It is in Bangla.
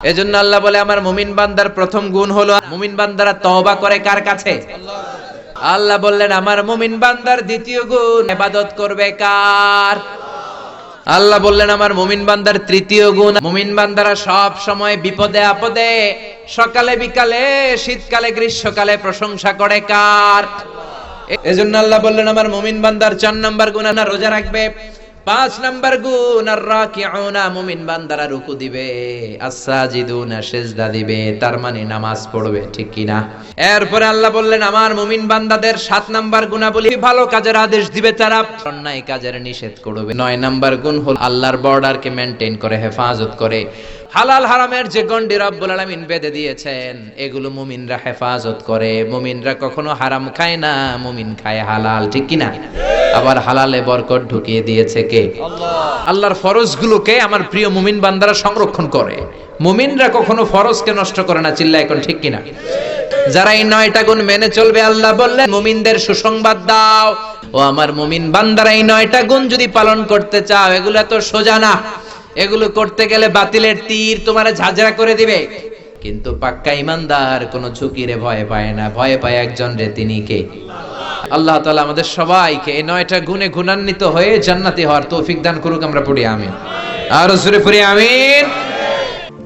এজন্য আল্লাহ বলে, আমার মুমিন বান্দার প্রথম গুণ হলো, মুমিন বান্দারা তওবা করে কার কাছে? আল্লাহ বললেন, আমার মুমিন বান্দার দ্বিতীয় গুণ ইবাদত করবে কার? আল্লাহ বললেন, আমার মুমিন বান্দার তৃতীয় গুণ, মুমিন বান্দারা সব সময় বিপদে আপদে, সকালে বিকালে, শীতকালে, গ্রীষ্মকালে প্রশংসা করে কার? এজন্য আল্লাহ বললেন, আমার মুমিন বান্দার চার নাম্বার গুণ না রোজা রাখবে। পাঁচ নাম্বার গুণ, আর রাকিউনা মুমিন বান্দারা রুকু দিবে আসাজিদুনা সেজদা দিবে, তার মানে নামাজ পড়বে, ঠিক কি না এরপরে আল্লাহ বললেন, আমার মুমিন বান্দাদের সাত নাম্বার গুণাবলী ভালো কাজের আদেশ দিবে তারা। অন্যায় কাজের নিষেধ করবে। নয় নাম্বার গুণ হল আল্লাহর বর্ডারকে মেনটেন করে, হেফাজত করে। হালাল হারামের যে গন্ডি রব্বুল আলামিন বেঁধে দিয়েছেন, এগুলো মুমিনরা হেফাজত করে। মুমিনরা কখনো হারাম খায় না, মুমিন খায় হালাল, ঠিক কি না আবার হালালে বরকত ঢুকিয়ে দিয়েছে কে? আল্লাহর ফরজগুলোকে আমার প্রিয় মুমিন বান্দারা সংরক্ষণ করে। মুমিনরা কখনো ফরজকে নষ্ট করে না চিল্লা এখন ঠিক কিনা? যারা এই নয়টা গুণ মেনে চলবে, আল্লাহ বললেন, মুমিনদের সুসংবাদ দাও। ও আমার মুমিন বান্দারা, এই নয়টা গুণ যদি পালন করতে চাও, এগুলো এত সোজা না। এগুলো করতে গেলে বাতিলের তীর তোমার ঝাঁঝরা করে দিবে। কিন্তু পাক্কা ইমানদার কোনো ঝুঁকিরে ভয় পায় না। ভয় পায় একজন রে, তিনি কে? আল্লাহ তালা আমাদের সবাইকে এই নয়টা গুণে গুণান্বিত হয়ে জান্নাতি হওয়ার তৌফিক দান করুক আমরা পড়ি, আমিন। আর জোরে পড়ি, আমিন।